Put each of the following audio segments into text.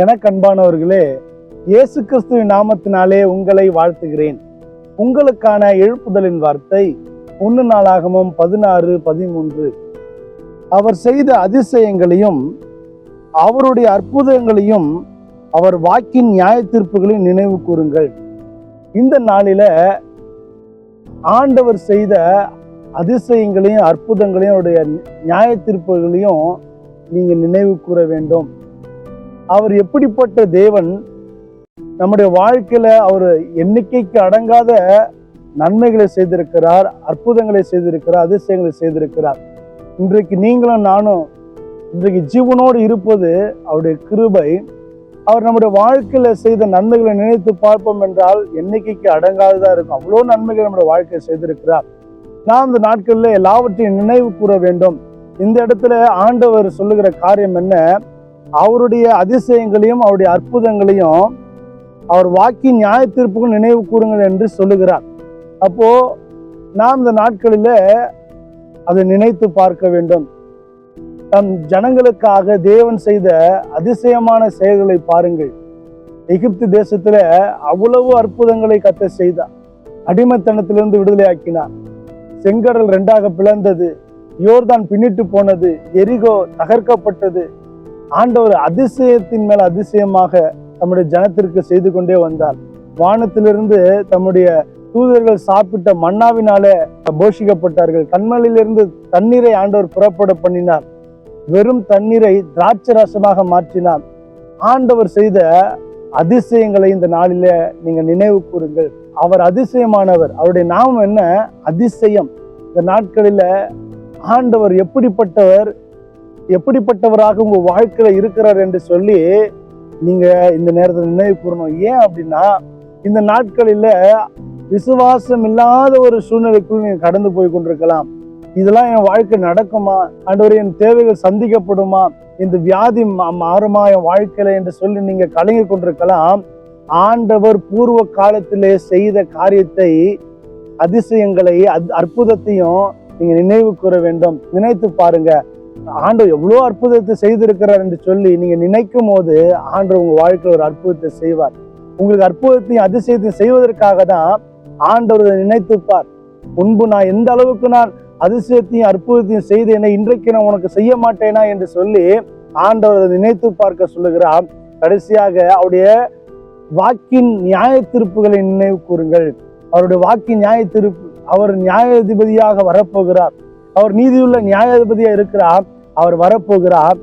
எனக்கு அன்பானவர்களே இயேசு கிறிஸ்துவின் நாமத்தினாலே உங்களை வாழ்த்துகிறேன். உங்களுக்கான எழுப்புதலின் வார்த்தை ஒன்று நாளாகமும் பதினாறு பதிமூன்று. அவர் செய்த அதிசயங்களையும் அவருடைய அற்புதங்களையும் அவர் வாக்கின் நியாய தீர்ப்புகளையும் நினைவு கூறுங்கள். இந்த நாளில ஆண்டவர் செய்த அதிசயங்களையும் அற்புதங்களையும் அவருடைய நியாய தீர்ப்புகளையும் நீங்கள் நினைவு கூற வேண்டும். அவர் எப்படிப்பட்ட தேவன்? நம்முடைய வாழ்க்கையில அவர் எண்ணிக்கைக்கு அடங்காத நன்மைகளை செய்திருக்கிறார் அற்புதங்களை செய்திருக்கிறார் அதிசயங்களை செய்திருக்கிறார். இன்றைக்கு நீங்களும் நானும் இன்றைக்கு ஜீவனோடு இருப்பது அவருடைய கிருபை. அவர் நம்முடைய வாழ்க்கையில செய்த நன்மைகளை நினைத்து பார்ப்போம் என்றால் எண்ணிக்கைக்கு அடங்காததா இருக்கும். அவ்வளோ நன்மைகளை நம்முடைய வாழ்க்கையை செய்திருக்கிறார். நாம் இந்த நாட்களில் எல்லாவற்றையும் நினைவு கூற வேண்டும். இந்த இடத்துல ஆண்டவர் சொல்லுகிற காரியம் என்ன? அவருடைய அதிசயங்களையும் அவருடைய அற்புதங்களையும் அவர் வாக்கின் நியாய தீர்ப்புகள் நினைவு கூறுங்கள் என்று சொல்லுகிறார். அப்போ நாம் இந்த நாட்களில் அதை நினைத்து பார்க்க வேண்டும். தம் ஜனங்களுக்காக தேவன் செய்த அதிசயமான செயல்களை பாருங்கள். எகிப்து தேசத்துல அவ்வளவு அற்புதங்களை கத்த செய்தார். அடிமைத்தனத்திலிருந்து விடுதலை ஆக்கினார் செங்கடல் ரெண்டாக பிளந்தது. யோர்தான் பின்னிட்டு போனது. எரிகோ தகர்க்கப்பட்டது. ஆண்டவர் அதிசயத்தின் மேல் அதிசயமாக தம்முடைய ஜனத்திற்கு செய்து கொண்டே வந்தார். வானத்திலிருந்து தம்முடைய தூதர்கள் சாப்பிட்ட மன்னாவினாலே போஷிக்கப்பட்டார்கள் கண்மலிலிருந்து தண்ணீரை ஆண்டவர் புறப்பட பண்ணினார். வெறும் தண்ணீரை திராட்சை ரசமாக மாற்றினார். ஆண்டவர் செய்த அதிசயங்களை இந்த நாளில நீங்க நினைவு கூறுங்கள். அவர் அதிசயமானவர். அவருடைய நாமம் என்ன? அதிசயம். இந்த நாட்களில ஆண்டவர் எப்படிப்பட்டவர்? எப்படிப்பட்டவராக உங்க வாழ்க்கையில இருக்கிறார் என்று சொல்லி நீங்க இந்த நேரத்தில் நினைவு கூறணும். ஏன் அப்படின்னா இந்த நாட்களில் விசுவாசம் இல்லாத ஒரு சூழ்நிலைக்குள் நீங்க கடந்து போய் கொண்டிருக்கலாம். இதெல்லாம் என் வாழ்க்கை நடக்குமா? ஆண்டவர் என் தேவைகள் சந்திக்கப்படுமா? இந்த வியாதி மாறுமா என் வாழ்க்கையில என்று சொல்லி நீங்க கலங்கி கொண்டிருக்கலாம். ஆண்டவர் பூர்வ காலத்திலே செய்த காரியத்தை அதிசயங்களை அத்- அற்புதத்தையும் நீங்க நினைவு கூற வேண்டும். நினைத்து பாருங்க. ஆண்டவர் எவ்வளோ அற்புதத்தை செய்திருக்கிறார் என்று சொல்லி நீங்க நினைக்கும் போது ஆண்டவர் உங்க வாழ்க்கையில் ஒரு அற்புதத்தை செய்வார். உங்களுக்கு அற்புதத்தையும் அதிசயத்தையும் செய்வதற்காக தான் ஆண்டவர் நினைத்துப்பார். முன்பு நான் எந்த அளவுக்கு நான் அதிசயத்தையும் அற்புதத்தையும் செய்தேனே இன்றைக்கு நான் உனக்கு செய்ய மாட்டேனா என்று சொல்லி ஆண்டவர் நினைத்து பார்க்க சொல்லுகிறார். கடைசியாக அவருடைய வாக்கின் நியாய திருப்புகளை நினைவு கூறுங்கள். அவருடைய வாக்கின் நியாய திருப்பு அவர் நியாயாதிபதியாக வரப்போகிறார். அவர் நீதியுள்ள நியாயாதிபதியா இருக்கிறார். அவர் வரப்போகிறார்.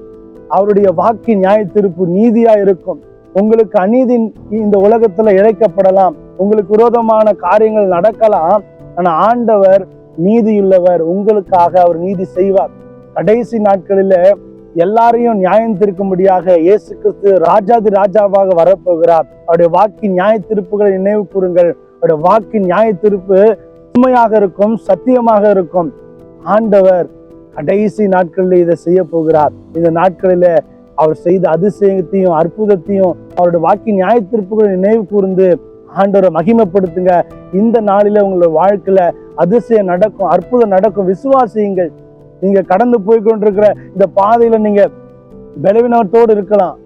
அவருடைய வாக்கின் நியாய திருப்பு நீதியா இருக்கும். உங்களுக்கு அநீதி இந்த உலகத்துல இழைக்கப்படலாம். உங்களுக்கு விரோதமான காரியங்கள் நடக்கலாம். ஆனா ஆண்டவர் நீதியுள்ளவர். உங்களுக்காக அவர் நீதி செய்வார். கடைசி நாட்களில் எல்லாரையும் நியாயம் தீர்க்கும்படியாக இயேசு கிறிஸ்து ராஜாதி ராஜாவாக வரப்போகிறார். அவருடைய வாக்கின் நியாய திருப்புகளை நினைவு கூறுங்கள். அவருடைய வாக்கின் நியாய திருப்பு உண்மையாக இருக்கும் சத்தியமாக இருக்கும். ஆண்டவர் கடைசி நாட்களில் இதை செய்ய போகிறார். இந்த நாட்களில் அவர் செய்த அதிசயத்தையும் அற்புதத்தையும் அவருடைய வாக்கின் நியாய தீர்ப்புகளை நினைவு கூர்ந்து ஆண்டவரை மகிமைப்படுத்துங்க. இந்த நாளில உங்களோட வாழ்க்கையில அதிசயம் நடக்கும் அற்புதம் நடக்கும். விசுவாசியுங்கள். நீங்க கடந்து போய் கொண்டிருக்கிற இந்த பாதையில நீங்க பலவீனத்தோடு இருக்கலாம்.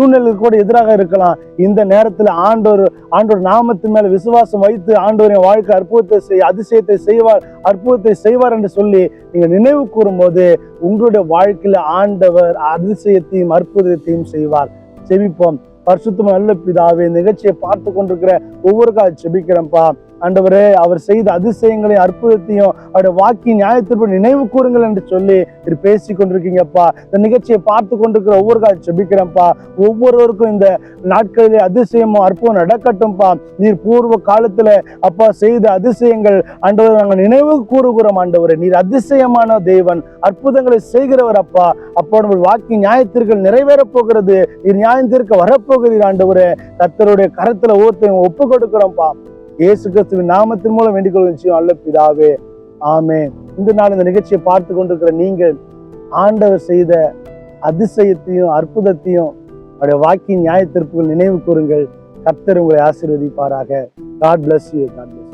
சூழ்நிலைக்கு கூட எதிராக இருக்கலாம். இந்த நேரத்தில் ஆண்டோர் ஆண்டோர் நாமத்தின் மேல விசுவாசம் வைத்து ஆண்டோரின் வாழ்க்கை அற்புதத்தை செய் அதிசயத்தை செய்வார் அற்புதத்தை செய்வார் என்று சொல்லி நீங்க நினைவு கூறும்போது உங்களுடைய வாழ்க்கையில ஆண்டவர் அதிசயத்தையும் அற்புதத்தையும் செய்வார். செபிப்போம். பரிசுத்தம் நல்ல பிதாவே நிகழ்ச்சியை பார்த்து கொண்டிருக்கிற ஒவ்வொரு கால செபிக்கிறேன்ப்பா. ஆண்டவரே அவர் செய்த அதிசயங்களையும் அற்புதத்தையும் அவருடைய வாக்கி நியாயத்திற்கு நினைவு கூறுங்கள் என்று சொல்லி இது பேசி கொண்டிருக்கீங்கப்பா இந்த நிகழ்ச்சியை பார்த்து கொண்டிருக்கிற ஒவ்வொரு காலம் செபிக்கிறேன்ப்பா ஒவ்வொருவருக்கும் இந்த நாட்களிலே அதிசயமும் அற்புதம் நடக்கட்டும்பா நீர் பூர்வ காலத்துல அப்பா செய்த அதிசயங்கள் ஆண்டவர் நாங்கள் நினைவு கூறுகிறோம் ஆண்டவரே. நீர் அதிசயமான தேவன் அற்புதங்களை செய்கிறவர் அப்பா. அப்போ நம்ம வாக்கி நியாயத்திற்கள் நிறைவேறப் போகிறது. நீர் நியாயத்திற்கு வரப்போகிறீர் ஆண்டவரே. கத்தருடைய கரத்தில் ஒவ்வொருத்தையும் ஒப்பு கொடுக்கிறோம்ப்பா இயேசு கிறிஸ்துவின் நாமத்தின் மூலம் வேண்டிக் கொள்ளும் விஷயம் அல்ல பிதாவே. ஆமே இந்த நாள் இந்த நிகழ்ச்சியை பார்த்து கொண்டிருக்கிற நீங்கள் ஆண்டவர் செய்த அதிசயத்தையும் அற்புதத்தையும் அவருடைய வாக்கின் நியாய நினைவு கூறுங்கள். கர்த்தர் உங்களை ஆசீர்வதிப்பாராக. God bless you God bless